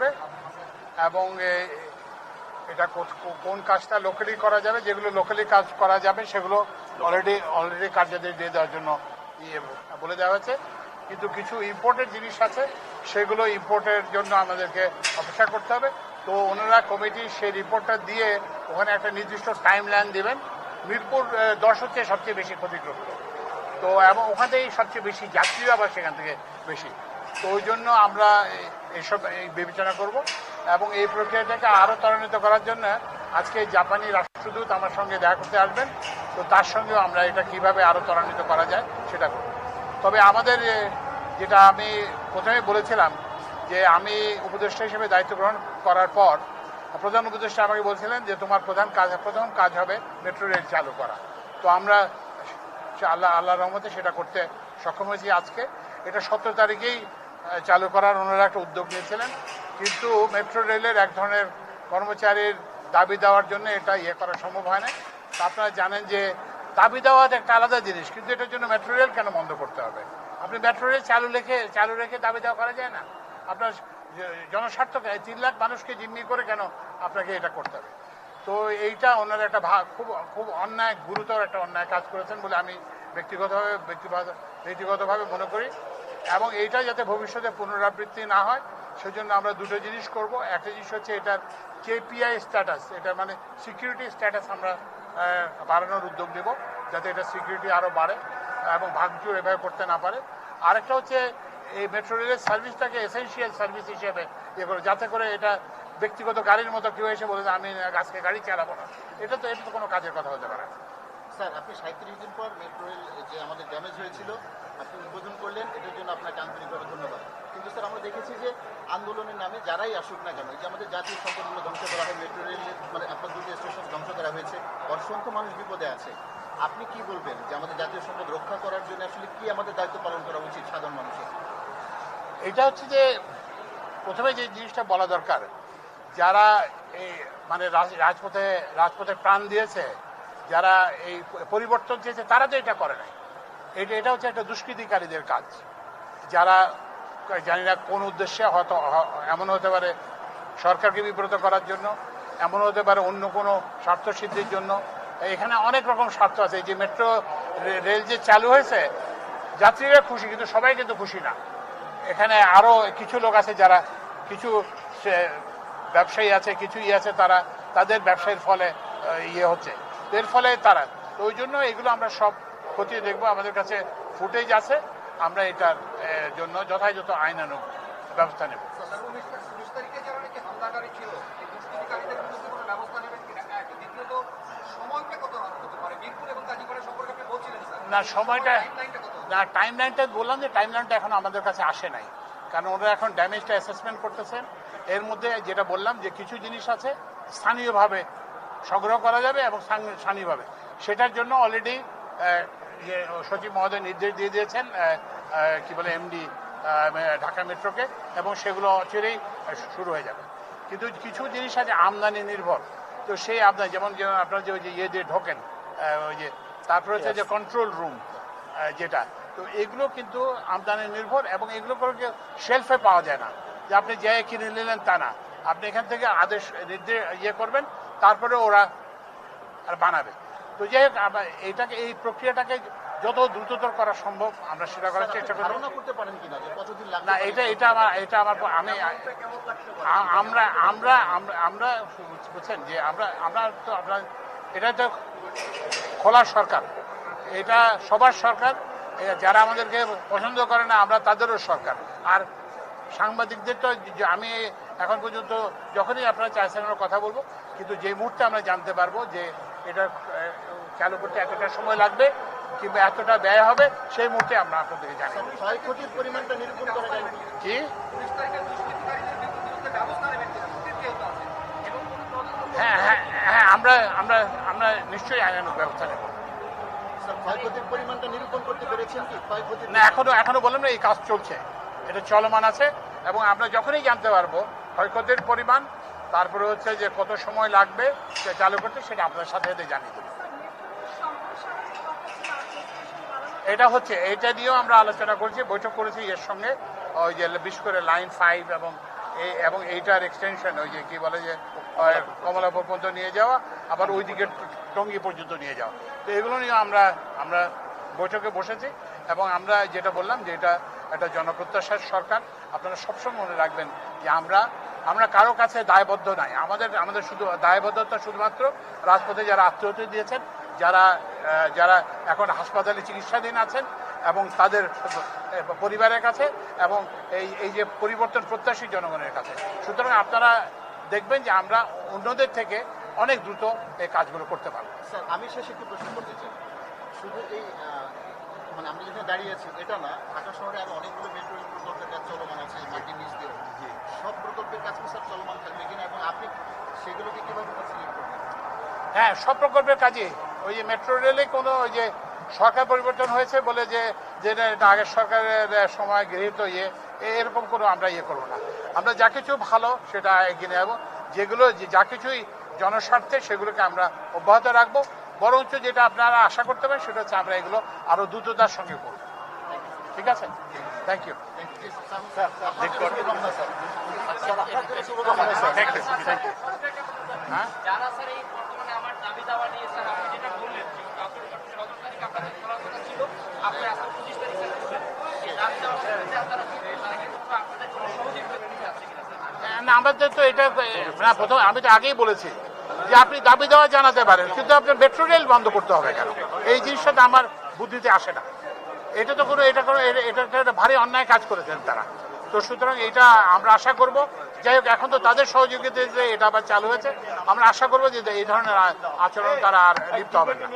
থাকবে এবং এটা কোন কাজটা লোকালি করা যাবে, যেগুলো লোকালি কাজ করা যাবে, সেগুলো অলরেডি অলরেডি কার্যাদেশ দিয়ে দেওয়ার জন্য ইয়ে বলে দেওয়া হয়েছে। কিন্তু কিছু ইম্পোর্টেড জিনিস আছে, সেগুলো ইম্পোর্টের জন্য আমাদেরকে অপেক্ষা করতে হবে। তো ওনারা কমিটি সেই রিপোর্টটা দিয়ে ওখানে একটা নির্দিষ্ট টাইম লাইন দেবেন। মিরপুর দশ হচ্ছে সবচেয়ে বেশি ক্ষতিগ্রস্ত। তো এবং ওখান থেকেই সবচেয়ে বেশি যাত্রীও আবার সেখান থেকে বেশি। তো ওই জন্য আমরা এই বিবেচনা করব এবং এই প্রক্রিয়াটাকে আরও ত্বরান্বিত করার জন্য আজকে জাপানি রাষ্ট্রদূত আমার সঙ্গে দেখা করতে আসবেন। তো তার সঙ্গেও আমরা এটা কীভাবে আরও ত্বরান্বিত করা যায় সেটা করব। তবে আমাদের যেটা আমি প্রথমে বলেছিলাম যে আমি উপদেষ্টা হিসেবে দায়িত্ব গ্রহণ করার পর প্রধান উপদেষ্টা আমাকে বলছিলেন যে তোমার প্রধান কাজ, প্রথম কাজ হবে মেট্রো রেল চালু করা। তো আমরা আল্লাহ আল্লাহ রহমতে সেটা করতে সক্ষম হয়েছি আজকে। এটা সতেরো তারিখেই চালু করার ওনারা একটা উদ্যোগ নিয়েছিলেন। কিন্তু মেট্রো রেলের এক ধরনের কর্মচারীর দাবি দেওয়ার জন্য এটা ইয়ে করা সম্ভব হয় না আপনারা জানেন যে দাবি দেওয়া একটা আলাদা জিনিস, কিন্তু এটার জন্য মেট্রো রেল কেন বন্ধ করতে হবে? আপনি মেট্রো রেল চালু রেখে চালু রেখে দাবি দেওয়া করা যায় না। আপনার জনস্বার্থকে তিন লাখ মানুষকে জিম্মি করে কেন আপনাকে এটা করতে হবে? তো এইটা ওনার একটা ভাগ খুব খুব অন্যায়, গুরুতর একটা অন্যায় কাজ করেছেন বলে আমি ব্যক্তিগতভাবে ব্যক্তিগত ব্যক্তিগতভাবে মনে করি। এবং এইটা যাতে ভবিষ্যতে পুনরাবৃত্তি না হয়, সেজন্য আমরা দুটো জিনিস করব। একটা জিনিস হচ্ছে এটার কেপিআই স্ট্যাটাস এটা মানে সিকিউরিটি স্ট্যাটাস আমরা বাড়ানোর উদ্যোগ নেব, যাতে এটা সিকিউরিটি আরও বাড়ে এবং ভাঙচুর এভাবে করতে না পারে। আরেকটা হচ্ছে এই মেট্রো রেলের সার্ভিসটাকে এসেন্সিয়াল সার্ভিস হিসেবে ইয়ে করে যাতে করে এটা ব্যক্তিগত গাড়ির মতো কেউ এসে বলে যে, আমি আজকে গাড়ি চালাবো না। এটা তো এটা তো কোনো কাজের কথা হতে পারে স্যার, আপনি সাঁত্রিশ দিন পর মেট্রো রেল যে আমাদের ড্যামেজ হয়েছিল, আপনি উদ্বোধন করলেন, এটার জন্য আপনাকে আন্তরিকভাবে ধন্যবাদ। কিন্তু স্যার, আমরা দেখেছি যে আন্দোলনের নামে যারাই আসুক না কেন যে আমাদের জাতীয় সম্পদগুলো ধ্বংস করা হয় মেট্রো রেলের মানে আপনার দুটি স্টেশন ধ্বংস করা হয়েছে, অসংখ্য মানুষ বিপদে আছে। আপনি কি বলবেন যে আমাদের জাতীয় সম্পদ রক্ষা করার জন্য আসলে কি আমাদের দায়িত্ব পালন করা উচিত সাধারণ মানুষের? এটা হচ্ছে যে প্রথমে যে জিনিসটা বলা দরকার, যারা এই মানে রাজ- রাজপথে রাজপথে প্রাণ দিয়েছে যারা এই পরিবর্তন চেয়েছে, তারা তো এটা করে নাই। এটা এটা হচ্ছে একটা দুষ্কৃতিকারীদের কাজ। যারা, জানি না কোন উদ্দেশ্যে হয়তো এমন হতে পারে সরকারকে বিব্রত করার জন্য, এমন হতে পারে অন্য কোনো স্বার্থ সিদ্ধির জন্য। এখানে অনেক রকম স্বার্থ আছে। যে মেট্রো রেল যে চালু হয়েছে, যাত্রীরা খুশি, কিন্তু সবাই কিন্তু খুশি না। এখানে আরও কিছু লোক আছে যারা, কিছু ব্যবসায়ী আছে, কিছু ইয়ে আছে তারা, তাদের ব্যবসায়ের ফলে ইয়ে হচ্ছে। এর ফলে তারা। ওই জন্য এগুলো আমরা সব খতিয়ে দেখব। আমাদের কাছে ফুটেজ আছে। আমরা এটার জন্য যথাযথ আইনানুগ ব্যবস্থা নেব। না, সময়টা না টাইম লাইনটা বললাম যে টাইম লাইনটা এখন আমাদের কাছে আসে নাই। কারণ ওরা এখন ড্যামেজটা অ্যাসেসমেন্ট করতেছেন এর মধ্যে যেটা বললাম যে কিছু জিনিস আছে স্থানীয়ভাবে সংগ্রহ করা যাবে এবং স্থানীয়ভাবে সেটার জন্য অলরেডি যে সচিব মহোদয় নির্দেশ দিয়ে দিয়েছেন কি বলে এমডি ঢাকা মেট্রোকে এবং সেগুলো অচিরেই শুরু হয়ে যাবে। কিন্তু কিছু জিনিস আছে আমদানি নির্ভর। তো সেই আমদানি যেমন যেমন আপনার যে ওই যে ইয়ে দিয়ে ঢোকেন ওই যে তারপরে হচ্ছে যে কন্ট্রোল রুম যেটা তো এগুলো কিন্তু আমদানি নির্ভর এবং এগুলো করে শেলফে পাওয়া যায় না। যে আপনি যে কিনে নিলেন তা না। আপনি এখান থেকে আদেশ ইয়ে করবেন তারপরে ওরা আর বানাবে। তো যাই হোক এইটাকে এই প্রক্রিয়াটাকে যত দ্রুততর করা সম্ভব আমরা সেটা করার চেষ্টা করব। করতে পারেন কিনা না এটা এটা আমার এটা আমার আমি আমরা আমরা আমরা বুঝছেন যে আমরা আমরা তো আপনার এটা তো খোলা সরকার। এটা সবার সরকার। যারা আমাদেরকে পছন্দ করে না আমরা তাদেরও সরকার। আর সাংবাদিকদের তো আমি এখন পর্যন্ত যখনই আপনারা চাইছেন আমরা কথা বলব কিন্তু যে মুহূর্তে আমরা জানতে পারব যে এটা চালু করতে এতটা সময় লাগবে কিংবা এতটা ব্যয় হবে সেই মুহূর্তে আমরা আপনাদেরকে জানাব ক্ষয়ক্ষতির পরিমাণটা নিরূপণ করা যায় না। কি? হ্যাঁ হ্যাঁ হ্যাঁ আমরা আমরা আমরা নিশ্চয়ই আইনানুগ ব্যবস্থা নেব। ক্ষয়ক্ষতির পরিমাণটা নিরূপণ করতে পেরেছেন কি? ক্ষয়ক্ষতির না এখনও এখনও বললাম না এই কাজ চলছে। এটা চলমান আছে এবং আমরা যখনই জানতে পারব ক্ষয়ক্ষতির পরিমাণ, তারপরে হচ্ছে যে কত সময় লাগবে সে চালু করতে, সেটা আপনার সাথে সাথে জানিয়ে দেবো। এটা হচ্ছে, এটা নিয়েও আমরা আলোচনা করছি, বৈঠক করেছি এর সঙ্গে, ওই যে বিশেষ করে লাইন ফাইভ এবং এই, এবং এইটার এক্সটেনশন ওই যে কি বলে যে কমলাপুর পর্যন্ত নিয়ে যাওয়া, আবার ওইদিকে টঙ্গি পর্যন্ত নিয়ে যাওয়া। তো এগুলো নিয়ে আমরা আমরা বৈঠকে বসেছি, এবং আমরা যেটা বললাম যে এটা একটা জনপ্রত্যাশার সরকার। আপনারা সবসময় মনে রাখবেন যে আমরা আমরা কারও কাছে দায়বদ্ধ নাই। আমাদের আমাদের শুধু দায়বদ্ধতা শুধুমাত্র রাজপথে যারা আত্মহত্যা দিয়েছেন, যারা যারা এখন হাসপাতালে চিকিৎসাধীন আছেন এবং তাদের পরিবারের কাছে এবং এই এই যে পরিবর্তন প্রত্যাশী জনগণের কাছে। সুতরাং আপনারা দেখবেন যে আমরা অন্যদের থেকে অনেক দ্রুত এই কাজগুলো করতে পারব। আমি শেষে একটু প্রশ্ন করতে চাই। শুধু এই মানে আমরা যেখানে দাঁড়িয়ে আছি এটা না ঢাকা শহরে আরও অনেকগুলো মেট্রো রেল প্রকল্পের কাজ চলমান আছে মাটির নিচ দিয়ে সব প্রকল্পের কাজ স্যার চলমান থাকবে কিনা এবং আপনি সেগুলোকে কীভাবে ফ্যাসিলিট করবেন? হ্যাঁ সব প্রকল্পের কাজে ওই যে মেট্রো রেলে কোনো ওই যে সরকার পরিবর্তন হয়েছে বলে যে যেটা আগের সরকারের সময় গৃহীত ইয়ে এরকম কোনো আমরা ইয়ে করব না। আমরা যা কিছু ভালো সেটা এগিয়ে নেব। যেগুলো যা কিছুই জনস্বার্থে সেগুলোকে আমরা অব্যাহত রাখব। বরঞ্চ যেটা আপনারা আশা করতে পারেন সেটা হচ্ছে আমরা এগুলো আরও দ্রুততার সঙ্গে করব। ঠিক আছে? থ্যাংক ইউ আমাদের তো এটা না প্রথম আমি তো আগেই বলেছি। যে আপনি দাবি দেওয়া জানাতে পারেন কিন্তু আপনার মেট্রো রেল বন্ধ করতে হবে কেন? এই জিনিসটা তো আমার বুদ্ধিতে আসে না। এটা তো কোনো এটা কোনো এটা- এটা একটা ভারী অন্যায় কাজ করেছেন তারা। তো সুতরাং এটা আমরা আশা করব। যাই হোক এখন তো তাদের সহযোগিতাতে এটা আবার চালু হয়েছে আমরা আশা করব যে এই ধরনের আচরণ তারা আর লিপ্ত হবে না।